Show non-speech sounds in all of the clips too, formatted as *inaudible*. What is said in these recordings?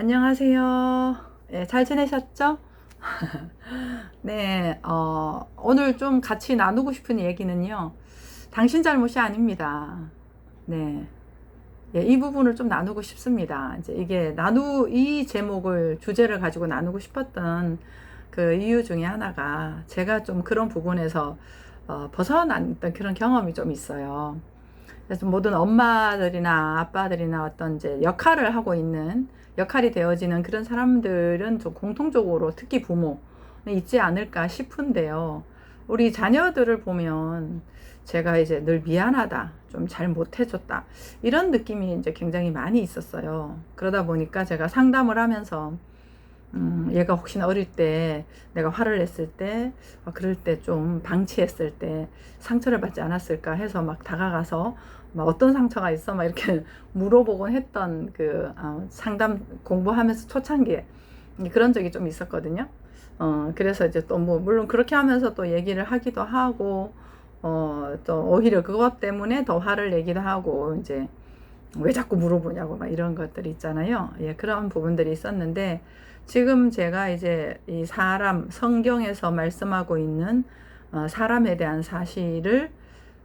안녕하세요. 예, 잘 지내셨죠? *laughs* 네, 어, 오늘 좀 같이 나누고 싶은 얘기는요. 당신 잘못이 아닙니다. 네. 예, 이 부분을 좀 나누고 싶습니다. 이제 이게 나누, 이 제목을, 주제를 가지고 나누고 싶었던 그 이유 중에 하나가 제가 좀 그런 부분에서 어, 벗어났던 그런 경험이 좀 있어요. 그래서 모든 엄마들이나 아빠들이나 어떤 이제 역할을 하고 있는 역할이 되어지는 그런 사람들은 좀 공통적으로 특히 부모 있지 않을까 싶은데요. 우리 자녀들을 보면 제가 이제 늘 미안하다, 좀 잘 못해줬다 이런 느낌이 이제 굉장히 많이 있었어요. 그러다 보니까 제가 상담을 하면서 음, 얘가 혹시나 어릴 때 내가 화를 냈을 때, 아, 그럴 때 좀 방치했을 때 상처를 받지 않았을까 해서 막 다가가서 막 어떤 상처가 있어 막 이렇게 *laughs* 물어보곤 했던 그 어, 상담 공부하면서 초창기에 그런 적이 좀 있었거든요. 어, 그래서 이제 또 뭐 물론 그렇게 하면서 또 얘기를 하기도 하고 어, 또 오히려 그것 때문에 더 화를 내기도 하고 이제 왜 자꾸 물어보냐고 막 이런 것들이 있잖아요. 예, 그런 부분들이 있었는데 지금 제가 이제 이 사람 성경에서 말씀하고 있는 어, 사람에 대한 사실을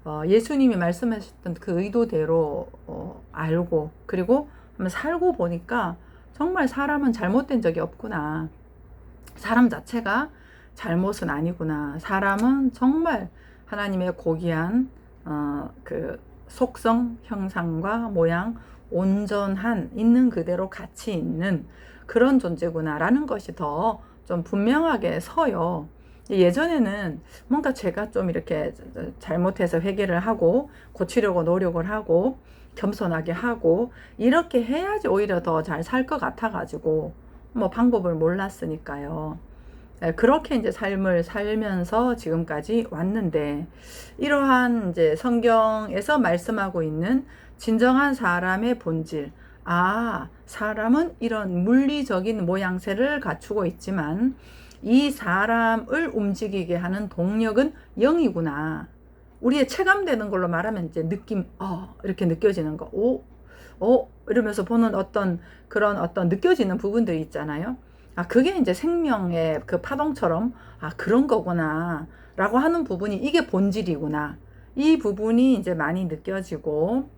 어, 예수님이 말씀하셨던 그 의도대로 어, 알고 그리고 살고 보니까 정말 사람은 잘못된 적이 없구나. 사람 자체가 잘못은 아니구나. 사람은 정말 하나님의 고귀한 어, 그 속성, 형상과 모양, 온전한 있는 그대로 가치 있는 그런 존재구나라는 것이 더 좀 분명하게 서요. 예전에는 뭔가 제가 좀 이렇게 잘못해서 회개를 하고 고치려고 노력을 하고 겸손하게 하고 이렇게 해야지 오히려 더 잘 살 것 같아가지고 뭐 방법을 몰랐으니까요. 예, 그렇게 이제 삶을 살면서 지금까지 왔는데 이러한 이제 성경에서 말씀하고 있는 진정한 사람의 본질. 아, 사람은 이런 물리적인 모양새를 갖추고 있지만 이 사람을 움직이게 하는 동력은 영이구나. 우리의 체감되는 걸로 말하면 이제 느낌, 어, 이렇게 느껴지는 거. 오, 어, 이러면서 보는 어떤 그런 어떤 느껴지는 부분들이 있잖아요. 아, 그게 이제 생명의 그 파동처럼, 아, 그런 거구나. 라고 하는 부분이 이게 본질이구나. 이 부분이 이제 많이 느껴지고,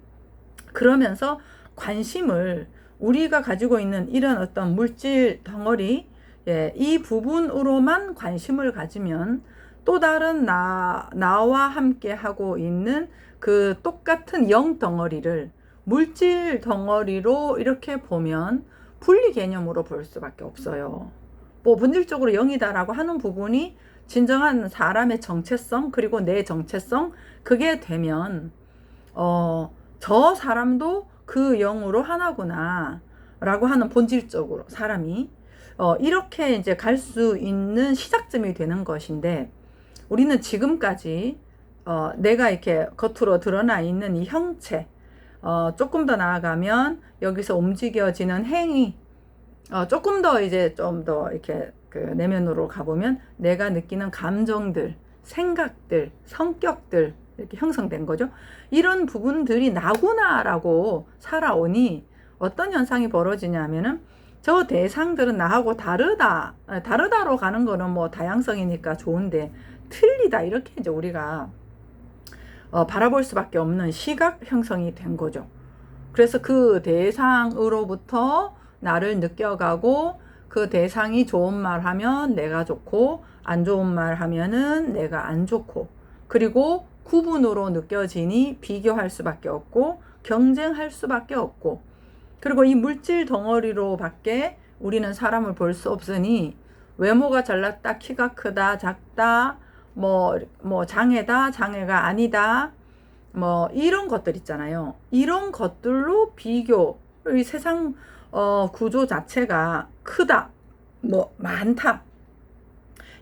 그러면서 관심을 우리가 가지고 있는 이런 어떤 물질 덩어리, 예, 이 부분으로만 관심을 가지면 또 다른 나, 나와 함께 하고 있는 그 똑같은 영 덩어리를 물질 덩어리로 이렇게 보면 분리 개념으로 볼 수밖에 없어요. 뭐 본질적으로 영이다라고 하는 부분이 진정한 사람의 정체성 그리고 내 정체성 그게 되면 어, 저 사람도 그 영으로 하나구나 라고 하는 본질적으로 사람이 어, 이렇게 이제 갈 수 있는 시작점이 되는 것인데 우리는 지금까지 어, 내가 이렇게 겉으로 드러나 있는 이 형체 어, 조금 더 나아가면 여기서 움직여지는 행위 어, 조금 더 이제 좀 더 이렇게 그 내면으로 가보면 내가 느끼는 감정들 생각들 성격들 이렇게 형성된 거죠. 이런 부분들이 나구나라고 살아오니 어떤 현상이 벌어지냐면은 저 대상들은 나하고 다르다, 아, 다르다로 가는 거는 뭐 다양성이니까 좋은데 틀리다 이렇게 이제 우리가 어, 바라볼 수밖에 없는 시각 형성이 된 거죠. 그래서 그 대상으로부터 나를 느껴가고 그 대상이 좋은 말 하면 내가 좋고 안 좋은 말 하면은 내가 안 좋고 그리고 구분으로 느껴지니 비교할 수밖에 없고 경쟁할 수밖에 없고 그리고 이 물질 덩어리로 밖에 우리는 사람을 볼 수 없으니 외모가 잘났다, 키가 크다, 작다, 뭐, 뭐, 장애다, 장애가 아니다, 뭐, 이런 것들 있잖아요. 이런 것들로 비교, 이 세상, 어, 구조 자체가 크다, 뭐, 많다.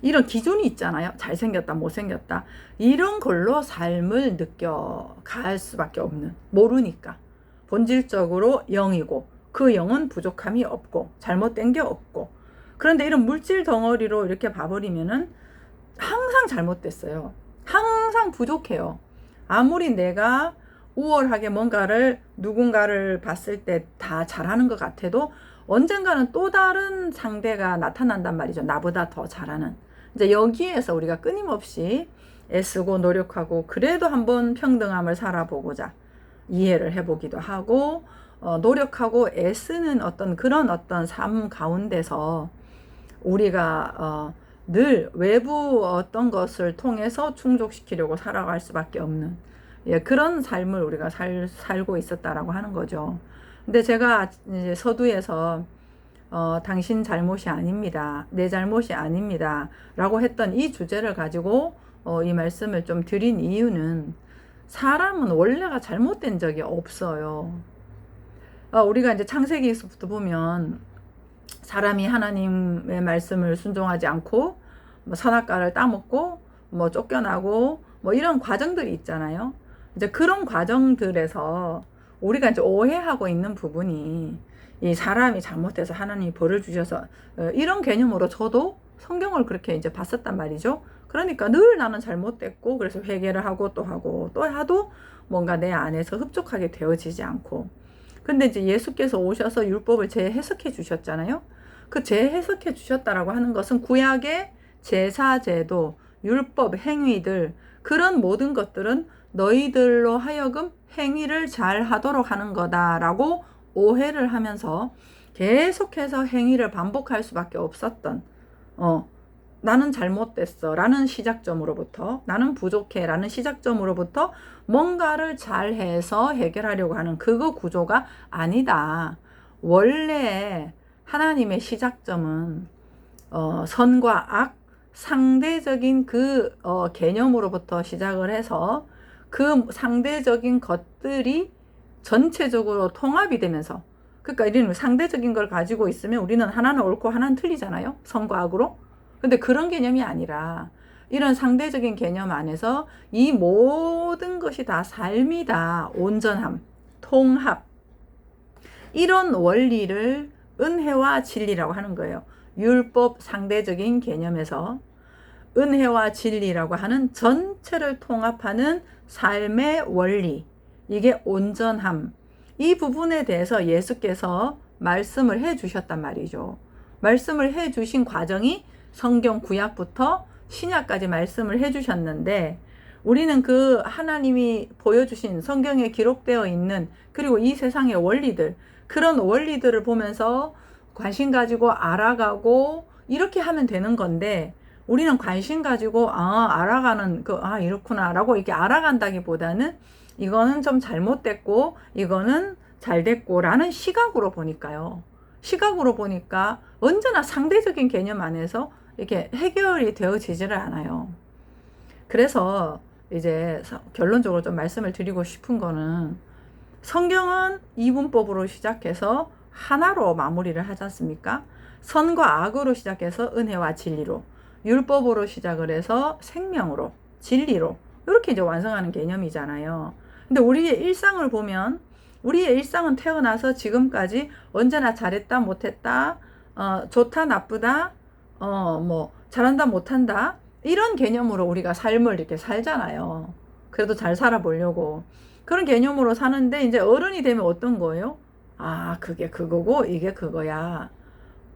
이런 기준이 있잖아요. 잘생겼다, 못생겼다. 이런 걸로 삶을 느껴갈 수밖에 없는, 모르니까. 본질적으로 영이고 그 영은 부족함이 없고 잘못된 게 없고 그런데 이런 물질 덩어리로 이렇게 봐버리면은 항상 잘못됐어요. 항상 부족해요. 아무리 내가 우월하게 뭔가를 누군가를 봤을 때 다 잘하는 것 같아도 언젠가는 또 다른 상대가 나타난단 말이죠. 나보다 더 잘하는. 이제 여기에서 우리가 끊임없이 애쓰고 노력하고 그래도 한번 평등함을 살아보고자 이해를 해보기도 하고 어, 노력하고 애쓰는 어떤 그런 어떤 삶 가운데서 우리가 어, 늘 외부 어떤 것을 통해서 충족시키려고 살아갈 수밖에 없는 예, 그런 삶을 우리가 살, 살고 있었다라고 하는 거죠. 근데 제가 이제 서두에서 어, 당신 잘못이 아닙니다. 내 잘못이 아닙니다. 라고 했던 이 주제를 가지고 어, 이 말씀을 좀 드린 이유는 사람은 원래가 잘못된 적이 없어요. 어, 우리가 이제 창세기에서부터 보면 사람이 하나님의 말씀을 순종하지 않고 뭐 선악과를 따먹고 뭐 쫓겨나고 뭐 이런 과정들이 있잖아요. 이제 그런 과정들에서 우리가 이제 오해하고 있는 부분이 이 사람이 잘못해서 하나님이 벌을 주셔서 어, 이런 개념으로 저도 성경을 그렇게 이제 봤었단 말이죠. 그러니까 늘 나는 잘못됐고 그래서 회개를 하고 또 하고 또 하도 뭔가 내 안에서 흡족하게 되어지지 않고 근데 이제 예수께서 오셔서 율법을 재해석해 주셨잖아요. 그 재해석해 주셨다라고 하는 것은 구약의 제사 제도, 율법, 행위들 그런 모든 것들은 너희들로 하여금 행위를 잘 하도록 하는 거다라고 오해를 하면서 계속해서 행위를 반복할 수밖에 없었던 어 나는 잘못됐어 라는 시작점으로부터 나는 부족해 라는 시작점으로부터 뭔가를 잘해서 해결하려고 하는 그거 구조가 아니다. 원래 하나님의 시작점은 어, 선과 악 상대적인 그 어, 개념으로부터 시작을 해서 그 상대적인 것들이 전체적으로 통합이 되면서 그러니까 이런 상대적인 걸 가지고 있으면 우리는 하나는 옳고 하나는 틀리잖아요. 선과 악으로. 근데 그런 개념이 아니라 이런 상대적인 개념 안에서 이 모든 것이 다 삶이다. 온전함, 통합. 이런 원리를 은혜와 진리라고 하는 거예요. 율법 상대적인 개념에서 은혜와 진리라고 하는 전체를 통합하는 삶의 원리. 이게 온전함. 이 부분에 대해서 예수께서 말씀을 해 주셨단 말이죠. 말씀을 해 주신 과정이 성경 구약부터 신약까지 말씀을 해 주셨는데 우리는 그 하나님이 보여주신 성경에 기록되어 있는 그리고 이 세상의 원리들 그런 원리들을 보면서 관심 가지고 알아가고 이렇게 하면 되는 건데 우리는 관심 가지고 아 알아가는 그 아 이렇구나라고 이렇게 알아간다기보다는 이거는 좀 잘못됐고 이거는 잘 됐고라는 시각으로 보니까요. 시각으로 보니까 언제나 상대적인 개념 안에서 이렇게 해결이 되어지지를 않아요. 그래서 이제 결론적으로 좀 말씀을 드리고 싶은 거는 성경은 이분법으로 시작해서 하나로 마무리를 하지 않습니까? 선과 악으로 시작해서 은혜와 진리로, 율법으로 시작을 해서 생명으로, 진리로, 이렇게 이제 완성하는 개념이잖아요. 근데 우리의 일상을 보면, 우리의 일상은 태어나서 지금까지 언제나 잘했다, 못했다, 어, 좋다, 나쁘다, 어, 뭐, 잘한다, 못한다, 이런 개념으로 우리가 삶을 이렇게 살잖아요. 그래도 잘 살아보려고. 그런 개념으로 사는데, 이제 어른이 되면 어떤 거예요? 아, 그게 그거고, 이게 그거야.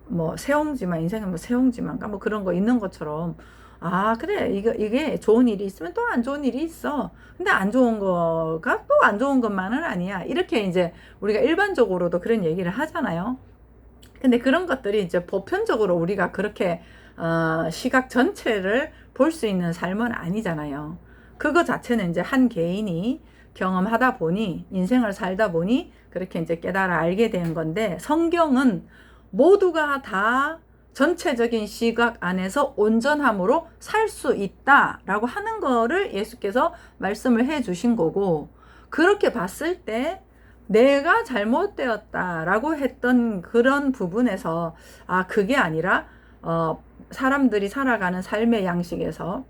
뭐, 세옹지만, 인생은 뭐 세옹지만가, 뭐 그런 거 있는 것처럼. 아, 그래. 이거, 이게 좋은 일이 있으면 또 안 좋은 일이 있어. 근데 안 좋은 거가 또 안 좋은 것만은 아니야. 이렇게 이제 우리가 일반적으로도 그런 얘기를 하잖아요. 근데 그런 것들이 이제 보편적으로 우리가 그렇게 어, 시각 전체를 볼 수 있는 삶은 아니잖아요. 그거 자체는 이제 한 개인이 경험하다 보니 인생을 살다 보니 그렇게 이제 깨달아 알게 된 건데 성경은 모두가 다 전체적인 시각 안에서 온전함으로 살 수 있다라고 하는 거를 예수께서 말씀을 해 주신 거고 그렇게 봤을 때 내가 잘못되었다라고 했던 그런 부분에서 아 그게 아니라 어 사람들이 살아가는 삶의 양식에서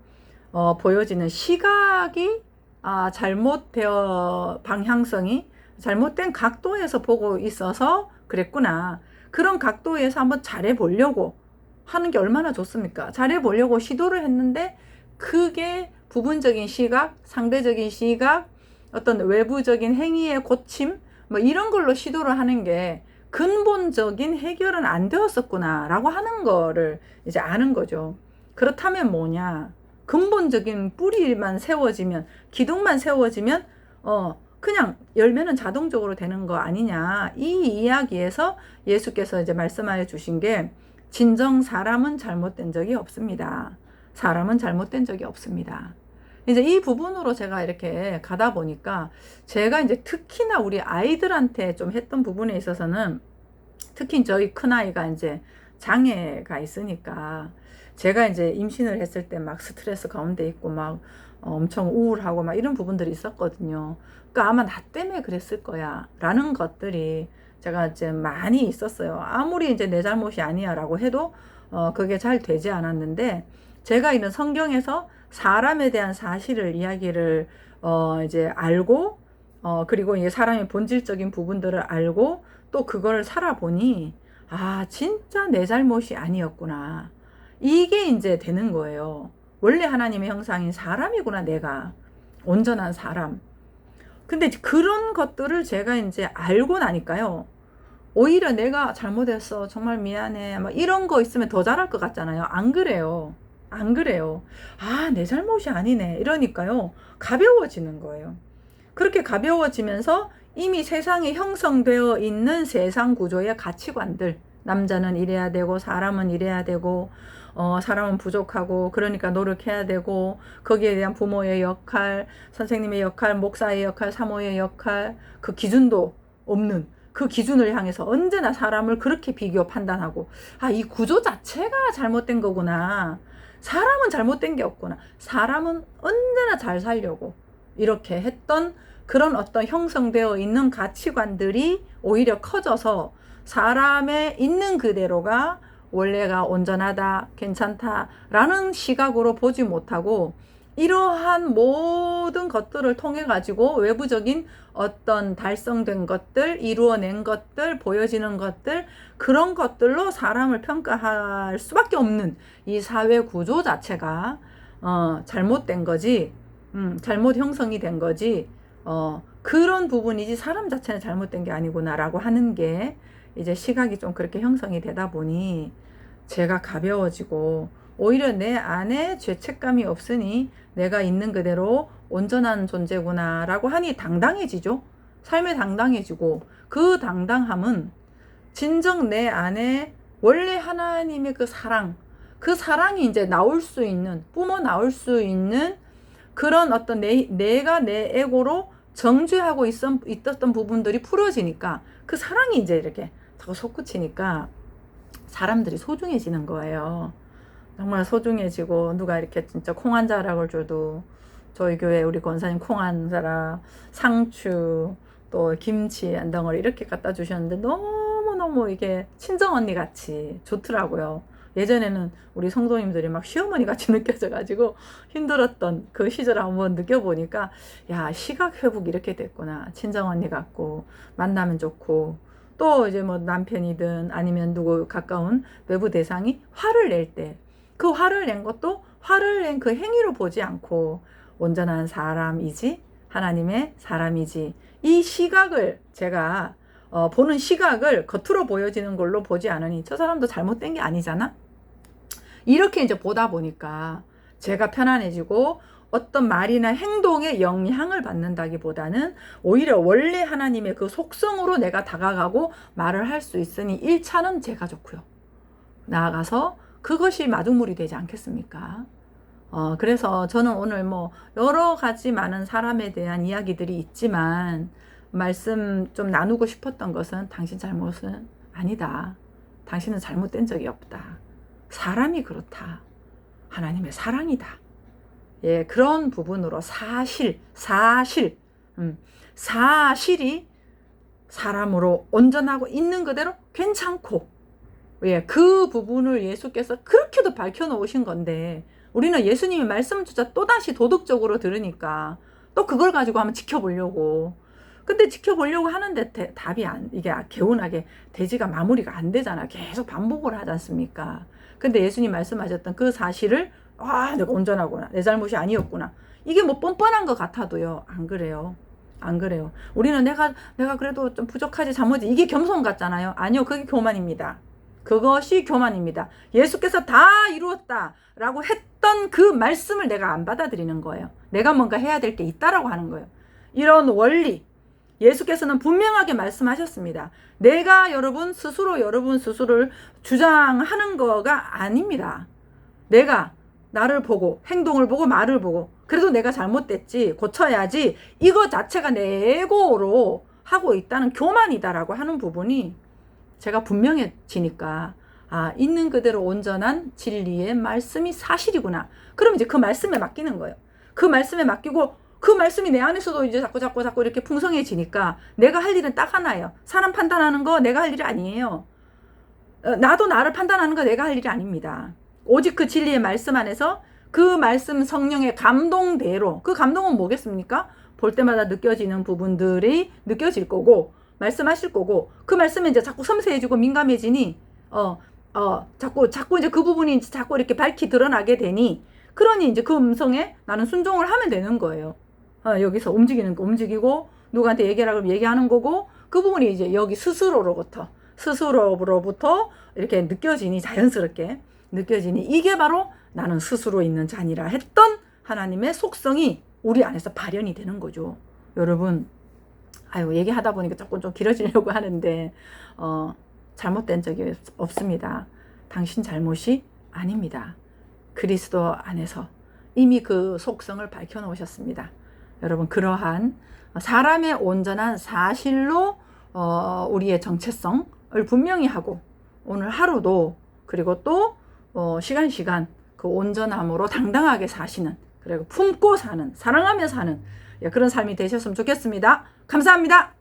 어 보여지는 시각이 아 잘못되어 방향성이 잘못된 각도에서 보고 있어서 그랬구나. 그런 각도에서 한번 잘해 보려고 하는 게 얼마나 좋습니까? 잘해 보려고 시도를 했는데 그게 부분적인 시각, 상대적인 시각, 어떤 외부적인 행위의 고침, 뭐 이런 걸로 시도를 하는 게 근본적인 해결은 안 되었었구나라고 하는 거를 이제 아는 거죠. 그렇다면 뭐냐? 근본적인 뿌리만 세워지면 기둥만 세워지면 어 그냥 열매는 자동적으로 되는 거 아니냐. 이 이야기에서 예수께서 이제 말씀하여 주신 게 진정 사람은 잘못된 적이 없습니다. 사람은 잘못된 적이 없습니다. 이제 이 부분으로 제가 이렇게 가다 보니까 제가 이제 특히나 우리 아이들한테 좀 했던 부분에 있어서는 특히 저희 큰아이가 이제 장애가 있으니까 제가 이제 임신을 했을 때 막 스트레스 가운데 있고 막 엄청 우울하고 막 이런 부분들이 있었거든요. 그러니까 아마 나 때문에 그랬을 거야. 라는 것들이 제가 이제 많이 있었어요. 아무리 이제 내 잘못이 아니야 라고 해도 어, 그게 잘 되지 않았는데 제가 이런 성경에서 사람에 대한 사실을 이야기를 어, 이제 알고 어, 그리고 이제 사람의 본질적인 부분들을 알고 또 그거를 살아보니 아, 진짜 내 잘못이 아니었구나. 이게 이제 되는 거예요. 원래 하나님의 형상인 사람이구나, 내가. 온전한 사람. 근데 그런 것들을 제가 이제 알고 나니까요. 오히려 내가 잘못했어. 정말 미안해. 막 이런 거 있으면 더 잘할 것 같잖아요. 안 그래요. 안 그래요. 아, 내 잘못이 아니네. 이러니까요. 가벼워지는 거예요. 그렇게 가벼워지면서 이미 세상에 형성되어 있는 세상 구조의 가치관들. 남자는 이래야 되고, 사람은 이래야 되고, 어, 사람은 부족하고, 그러니까 노력해야 되고, 거기에 대한 부모의 역할, 선생님의 역할, 목사의 역할, 사모의 역할, 그 기준도 없는 그 기준을 향해서 언제나 사람을 그렇게 비교 판단하고, 아, 이 구조 자체가 잘못된 거구나. 사람은 잘못된 게 없구나. 사람은 언제나 잘 살려고 이렇게 했던 그런 어떤 형성되어 있는 가치관들이 오히려 커져서 사람의 있는 그대로가 원래가 온전하다, 괜찮다라는 시각으로 보지 못하고 이러한 모든 것들을 통해 가지고 외부적인 어떤 달성된 것들, 이루어낸 것들, 보여지는 것들, 그런 것들로 사람을 평가할 수밖에 없는 이 사회 구조 자체가 어, 잘못된 거지, 음, 잘못 형성이 된 거지, 어, 그런 부분이지 사람 자체는 잘못된 게 아니구나라고 하는 게 이제 시각이 좀 그렇게 형성이 되다 보니 제가 가벼워지고 오히려 내 안에 죄책감이 없으니 내가 있는 그대로 온전한 존재구나라고 하니 당당해지죠. 삶에 당당해지고 그 당당함은 진정 내 안에 원래 하나님의 그 사랑, 그 사랑이 이제 나올 수 있는, 뿜어 나올 수 있는 그런 어떤 내, 내가 내 에고로 정죄하고 있었, 있었던 부분들이 풀어지니까 그 사랑이 이제 이렇게 더 솟구치니까 사람들이 소중해지는 거예요. 정말 소중해지고 누가 이렇게 진짜 콩한 자락을 줘도 저희 교회 우리 권사님 콩한 자락, 상추, 또 김치 한 덩어리 이렇게 갖다 주셨는데 너무너무 이게 친정 언니 같이 좋더라고요. 예전에는 우리 성도님들이 막 시어머니 같이 *laughs* 느껴져가지고 힘들었던 그 시절을 한번 느껴보니까 야 시각 회복 이렇게 됐구나 친정 언니 같고 만나면 좋고 또 이제 뭐 남편이든 아니면 누구 가까운 외부 대상이 화를 낼때 그 화를 낸 것도 화를 낸 그 행위로 보지 않고 온전한 사람이지 하나님의 사람이지 이 시각을 제가 어, 보는 시각을 겉으로 보여지는 걸로 보지 않으니 저 사람도 잘못된 게 아니잖아. 이렇게 이제 보다 보니까 제가 편안해지고 어떤 말이나 행동에 영향을 받는다기보다는 오히려 원래 하나님의 그 속성으로 내가 다가가고 말을 할 수 있으니 1차는 제가 좋고요. 나아가서 그것이 마중물이 되지 않겠습니까? 어, 그래서 저는 오늘 뭐 여러 가지 많은 사람에 대한 이야기들이 있지만 말씀 좀 나누고 싶었던 것은 당신 잘못은 아니다. 당신은 잘못된 적이 없다. 사람이 그렇다. 하나님의 사랑이다. 예, 그런 부분으로 사실, 사실, 음, 사실이 사람으로 온전하고 있는 그대로 괜찮고, 예, 그 부분을 예수께서 그렇게도 밝혀 놓으신 건데, 우리는 예수님의 말씀조차 또다시 도덕적으로 들으니까, 또 그걸 가지고 한번 지켜보려고. 근데 지켜보려고 하는데 대, 답이 안, 이게 개운하게 대지가 마무리가 안 되잖아. 계속 반복을 하지 않습니까? 근데 예수님 말씀하셨던 그 사실을 아, 내가 온전하구나. 내 잘못이 아니었구나. 이게 뭐 뻔뻔한 것 같아도요. 안 그래요. 안 그래요. 우리는 내가 내가 그래도 좀 부족하지 잘못이 이게 겸손 같잖아요. 아니요, 그게 교만입니다. 그것이 교만입니다. 예수께서 다 이루었다 라고 했던 그 말씀을 내가 안 받아들이는 거예요. 내가 뭔가 해야 될 게 있다라고 하는 거예요. 이런 원리 예수께서는 분명하게 말씀하셨습니다. 내가 여러분 스스로 여러분 스스로를 주장하는 거가 아닙니다. 내가 나를 보고 행동을 보고 말을 보고 그래도 내가 잘못됐지 고쳐야지 이거 자체가 내 에고로 하고 있다는 교만이다라고 하는 부분이 제가 분명해지니까 아 있는 그대로 온전한 진리의 말씀이 사실이구나. 그럼 이제 그 말씀에 맡기는 거예요. 그 말씀에 맡기고 그 말씀이 내 안에서도 이제 자꾸 자꾸 자꾸 이렇게 풍성해지니까 내가 할 일은 딱 하나예요. 사람 판단하는 거 내가 할 일이 아니에요. 어, 나도 나를 판단하는 거 내가 할 일이 아닙니다. 오직 그 진리의 말씀 안에서 그 말씀 성령의 감동대로 그 감동은 뭐겠습니까? 볼 때마다 느껴지는 부분들이 느껴질 거고 말씀하실 거고 그 말씀에 이제 자꾸 섬세해지고 민감해지니 어 어, 자꾸 자꾸 이제 그 부분이 자꾸 이렇게 밝히 드러나게 되니 그러니 이제 그 음성에 나는 순종을 하면 되는 거예요. 어, 여기서 움직이는 거 움직이고 누구한테 얘기하라고 하면 얘기하는 거고 그 부분이 이제 여기 스스로로부터 스스로로부터 이렇게 느껴지니 자연스럽게 느껴지니 이게 바로 나는 스스로 있는 자니라 했던 하나님의 속성이 우리 안에서 발현이 되는 거죠. 여러분, 아유 얘기하다 보니까 조금 좀 길어지려고 *laughs* 하는데 어, 잘못된 적이 없습니다. 당신 잘못이 아닙니다. 그리스도 안에서 이미 그 속성을 밝혀 놓으셨습니다. 여러분 그러한 사람의 온전한 사실로 어, 우리의 정체성을 분명히 하고 오늘 하루도 그리고 또 어, 시간 시간 그 온전함으로 당당하게 사시는 그리고 품고 사는 사랑하며 사는 예, 그런 삶이 되셨으면 좋겠습니다. 감사합니다.